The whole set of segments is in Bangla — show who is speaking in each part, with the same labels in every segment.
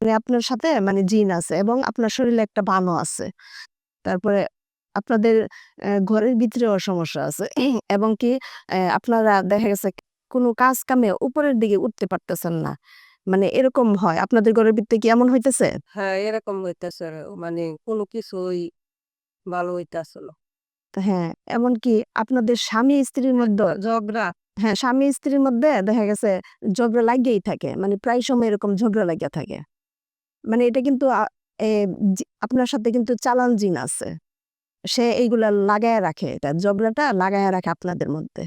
Speaker 1: মানে আপনার সাথে মানে জিন আছে এবং আপনার শরীরে একটা বানও আছে। তারপরে আপনাদের ঘরের ভিতরেও সমস্যা আছে এবং কি আপনারা দেখা গেছে কোনো কাজ কামে উপরের দিকে উঠতে পারতেছেন না। মানে এরকম হয়। আপনাদের ঘরের ভিতরে কি এমন হইতেছে?
Speaker 2: হ্যাঁ, এরকম হইতেছে। মানে কোনো কিছুই ভালো হইতাছে না।
Speaker 1: হ্যাঁ, এমনকি আপনাদের স্বামী-স্ত্রীর মধ্যে
Speaker 2: ঝগড়া
Speaker 1: হ্যাঁ, স্বামী-স্ত্রীর মধ্যে দেখা গেছে ঝগড়া লাগিয়েই থাকে। মানে প্রায় সময় এরকম ঝগড়া লাগিয়া থাকে। মানে এটা কিন্তু আপনার সাথে কিন্তু চালান জিন আছে। সে এইগুলা লাগায়া রাখে এটা। ঝগড়াটা লাগায়া রাখে আপনাদের মধ্যে।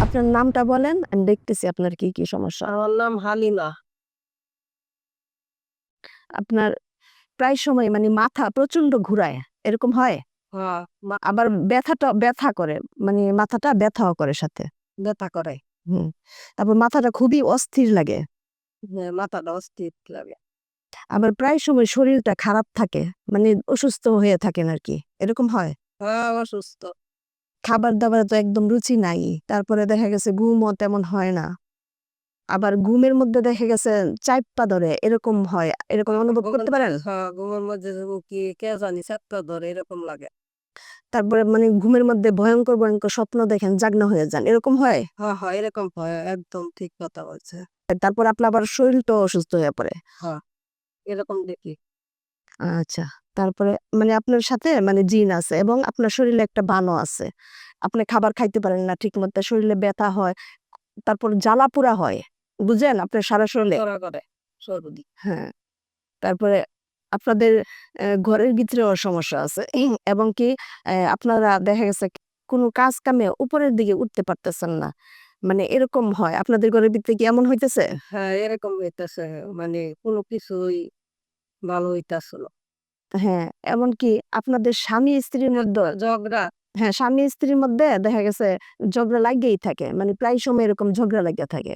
Speaker 1: আপনার নামটা বলেন, আমি দেখতেছি আপনার কি, কি সমস্যা।
Speaker 2: আমার নাম হালিমা।
Speaker 1: আপনার প্রায় সময় মানে মাথা প্রচণ্ড ঘুরায়। এরকম হয়?
Speaker 2: হ্যাঁ,
Speaker 1: আবার ব্যথাটা ব্যথা করে। মানে মাথাটা ব্যথাও করে সাথে।
Speaker 2: ব্যথা করে।
Speaker 1: হুম। তারপর মাথাটা খুবই অস্থির লাগে।
Speaker 2: হ্যাঁ, মাথাটা অস্থির লাগে।
Speaker 1: আবার প্রায় সময় শরীরটা খারাপ থাকে। মানে অসুস্থ হয়ে থাকেন আরকি। এরকম হয়?
Speaker 2: হ্যাঁ, অসুস্থ।
Speaker 1: খাবার-দাবারে তো একদম রুচি নাই। তারপরে দেখা গেছে ঘুমও তেমন হয় না। আবার ঘুমের মধ্যে দেখা গেছে চাইপ্পা ধরে এরকম হয়। এরকম অনুভব করতে পারেন?
Speaker 2: হ্যাঁ, ঘুমের মধ্যে কি কে জানি চাপটা ধরে এরকম লাগে।
Speaker 1: তারপরে মানে ঘুমের মধ্যে ভয়ঙ্কর ভয়ঙ্কর স্বপ্ন দেখেন, জাগ্ন হয়ে যান। এরকম হয়?
Speaker 2: হ্যাঁ, হ্যাঁ, এরকম হয়। একদম ঠিক কথা বলছে।
Speaker 1: তারপর আপনার আবার শরীরটাও অসুস্থ হয়ে পড়ে।
Speaker 2: হ্যাঁ, এরকম দেখি।
Speaker 1: আচ্ছা। তারপরে মানে আপনার সাথে মানে জিন আছে এবং আপনার শরীরে একটা বানও আছে। আপনি খাবার খাইতে পারেন না ঠিকমতো, শরীরে ব্যথা হয়। তারপর জ্বালা-পোড়া হয়। বুঝেন? আপনার সারা শরীরে? হ্যাঁ। তারপরে আপনাদের ঘরের ভিতরেও সমস্যা আছে এবং কি আপনারা দেখা গেছে কোনো কাজ কামে উপরের দিকে উঠতে পারতেছেন না। মানে এরকম হয়। আপনাদের ঘরের ভিতরে কি এমন হইতেছে?
Speaker 2: হ্যাঁ, এরকম হইতেছে। মানে কোনো কিছুই ভালো হইতাছে না।
Speaker 1: হ্যাঁ, এমনকি আপনাদের স্বামী-স্ত্রীর মধ্যে
Speaker 2: ঝগড়া
Speaker 1: হ্যাঁ, স্বামী-স্ত্রীর মধ্যে দেখা গেছে ঝগড়া লাগিয়েই থাকে। মানে প্রায় সময় এরকম ঝগড়া লাগিয়া থাকে।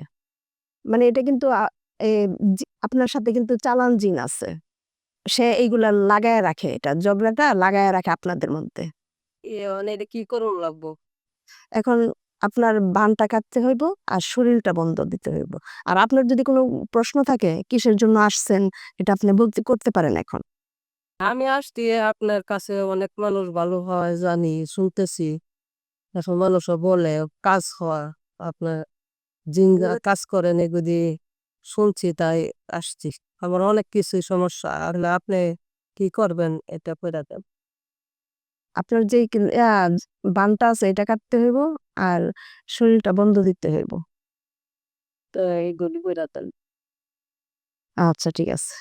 Speaker 1: মানে এটা কিন্তু আ এ জি আপনার সাথে কিন্তু চালান জিন আছে। সে এইগুলা লাগায় রাখে এটা। ঝগড়াটা লাগায় রাখে আপনাদের মধ্যে।
Speaker 2: এখন এটা কি করুন লাগবো?
Speaker 1: এখন আপনার বানটা কাটতে হইব আর শরীরটা বন্ধ দিতে হইব। আর আপনার যদি কোনো প্রশ্ন থাকে কিসের জন্য আসছেন এটা আপনি বলতে করতে পারেন এখন।
Speaker 2: আমি আসছি আপনার কাছে অনেক মানুষ ভালো হয় জানি, শুনতেছি। এখন মানুষও বলে কাজ হয়। আপনার জিনরা কাজ করেন এগুলি শুনছি তাই আসছি। আমার অনেক কিছুই সমস্যা। আসলে আপনি কি করবেন এটা কইরা দেন।
Speaker 1: আপনার যে বানটা আছে এটা কাটতে হইব আর শরীরটা বন্ধ দিতে হইব।
Speaker 2: তো এইগুলি কইরা দেন।
Speaker 1: আচ্ছা ঠিক আছে।